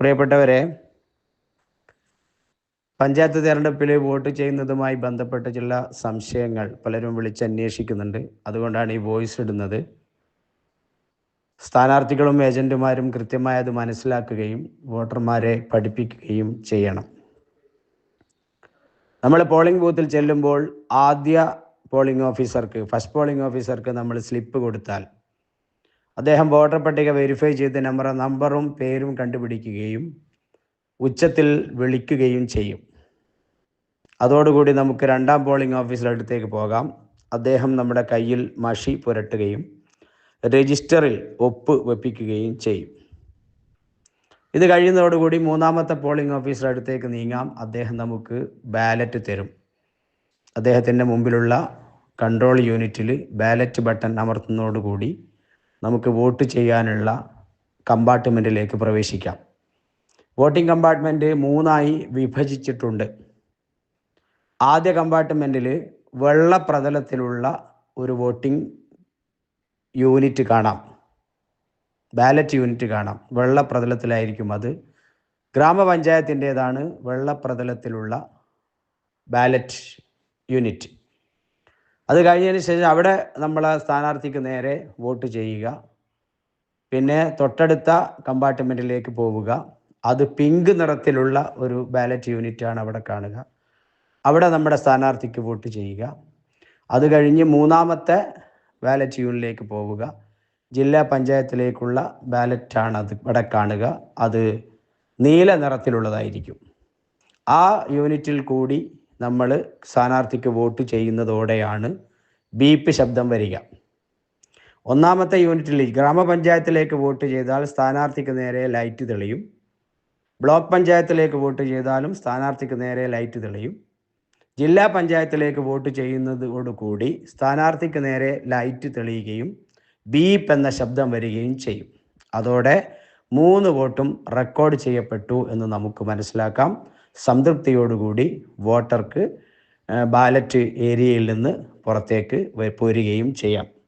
പ്രിയപ്പെട്ടവരെ പഞ്ചായത്ത് തെരഞ്ഞെടുപ്പിൽ വോട്ട് ചെയ്യുന്നതുമായി ബന്ധപ്പെട്ട ചില സംശയങ്ങൾ പലരും വിളിച്ച് അന്വേഷിക്കുന്നുണ്ട് അതുകൊണ്ടാണ് ഈ വോയിസ് ഇടുന്നത്. സ്ഥാനാർത്ഥികളും ഏജന്റുമാരും കൃത്യമായി അത് മനസ്സിലാക്കുകയും വോട്ടർമാരെ പഠിപ്പിക്കുകയും ചെയ്യണം. നമ്മൾ പോളിംഗ് ബൂത്തിൽ ചെല്ലുമ്പോൾ ആദ്യ പോളിംഗ് ഓഫീസർക്ക് ഫസ്റ്റ് പോളിംഗ് ഓഫീസർക്ക് നമ്മൾ സ്ലിപ്പ് കൊടുത്താൽ അദ്ദേഹം വോട്ടർ പട്ടിക വെരിഫൈ ചെയ്ത നമ്പർ നമ്പറും പേരും കണ്ടുപിടിക്കുകയും ഉച്ചത്തിൽ വിളിക്കുകയും ചെയ്യും. അതോടുകൂടി നമുക്ക് രണ്ടാം പോളിംഗ് ഓഫീസറുടെ അടുത്തേക്ക് പോകാം. അദ്ദേഹം നമ്മുടെ കയ്യിൽ മഷി പുരട്ടുകയും രജിസ്റ്ററിൽ ഒപ്പ് വെപ്പിക്കുകയും ചെയ്യും. ഇത് കഴിയുന്നതോടുകൂടി മൂന്നാമത്തെ പോളിംഗ് ഓഫീസറുടെ അടുത്തേക്ക് നീങ്ങാം. അദ്ദേഹം നമുക്ക് ബാലറ്റ് തരും. അദ്ദേഹത്തിന്റെ മുമ്പിലുള്ള കൺട്രോൾ യൂണിറ്റിൽ ബാലറ്റ് ബട്ടൺ അമർത്തുന്നതോടുകൂടി നമുക്ക് വോട്ട് ചെയ്യാനുള്ള കമ്പാർട്ട്മെന്റിലേക്ക് പ്രവേശിക്കാം. വോട്ടിംഗ് കമ്പാർട്ട്മെന്റ് മൂന്നായി വിഭജിച്ചിട്ടുണ്ട്. ആദ്യ കമ്പാർട്ട്മെന്റിൽ വെള്ള പ്രതലത്തിലുള്ള ഒരു വോട്ടിംഗ് യൂണിറ്റ് കാണാം. ബാലറ്റ് യൂണിറ്റ് കാണാം. വെള്ള പ്രതലത്തിലായിരിക്കും അത്. ഗ്രാമപഞ്ചായത്തിന്റേതാണ് വെള്ള പ്രതലത്തിലുള്ള ബാലറ്റ് യൂണിറ്റ്. അത് കഴിഞ്ഞതിന് ശേഷം അവിടെ നമ്മൾ സ്ഥാനാർത്ഥിക്ക് നേരെ വോട്ട് ചെയ്യുക. പിന്നെ തൊട്ടടുത്ത കമ്പാർട്ട്മെന്റിലേക്ക് പോവുക. അത് പിങ്ക് നിറത്തിലുള്ള ഒരു ബാലറ്റ് യൂണിറ്റാണ് അവിടെ കാണുക. അവിടെ നമ്മുടെ സ്ഥാനാർത്ഥിക്ക് വോട്ട് ചെയ്യുക. അത് കഴിഞ്ഞ് മൂന്നാമത്തെ ബാലറ്റ് യൂണിറ്റിലേക്ക് പോവുക. ജില്ലാ പഞ്ചായത്തിലേക്കുള്ള ബാലറ്റാണ് അത് ഇവിടെ കാണുക. അത് നീല നിറത്തിലുള്ളതായിരിക്കും. ആ യൂണിറ്റിൽ കൂടി നമ്മൾ സ്ഥാനാർത്ഥിക്ക് വോട്ട് ചെയ്യുന്നതോടെയാണ് ബീപ്പ് ശബ്ദം വരിക. ഒന്നാമത്തെ യൂണിറ്റിൽ ഗ്രാമപഞ്ചായത്തിലേക്ക് വോട്ട് ചെയ്താൽ സ്ഥാനാർത്ഥിക്ക് നേരെ ലൈറ്റ് തെളിയും. ബ്ലോക്ക് പഞ്ചായത്തിലേക്ക് വോട്ട് ചെയ്താലും സ്ഥാനാർത്ഥിക്ക് നേരെ ലൈറ്റ് തെളിയും. ജില്ലാ പഞ്ചായത്തിലേക്ക് വോട്ട് ചെയ്യുന്നതോടുകൂടി സ്ഥാനാർത്ഥിക്ക് നേരെ ലൈറ്റ് തെളിയുകയും ബീപ്പ് എന്ന ശബ്ദം വരികയും ചെയ്യും. അതോടെ മൂന്ന് വോട്ടും റെക്കോർഡ് ചെയ്യപ്പെട്ടു എന്ന് നമുക്ക് മനസ്സിലാക്കാം. സംതൃപ്തിയോടുകൂടി വോട്ടർക്ക് ബാലറ്റ് ഏരിയയിൽ നിന്ന് പുറത്തേക്ക് പോരുകയും ചെയ്യാം.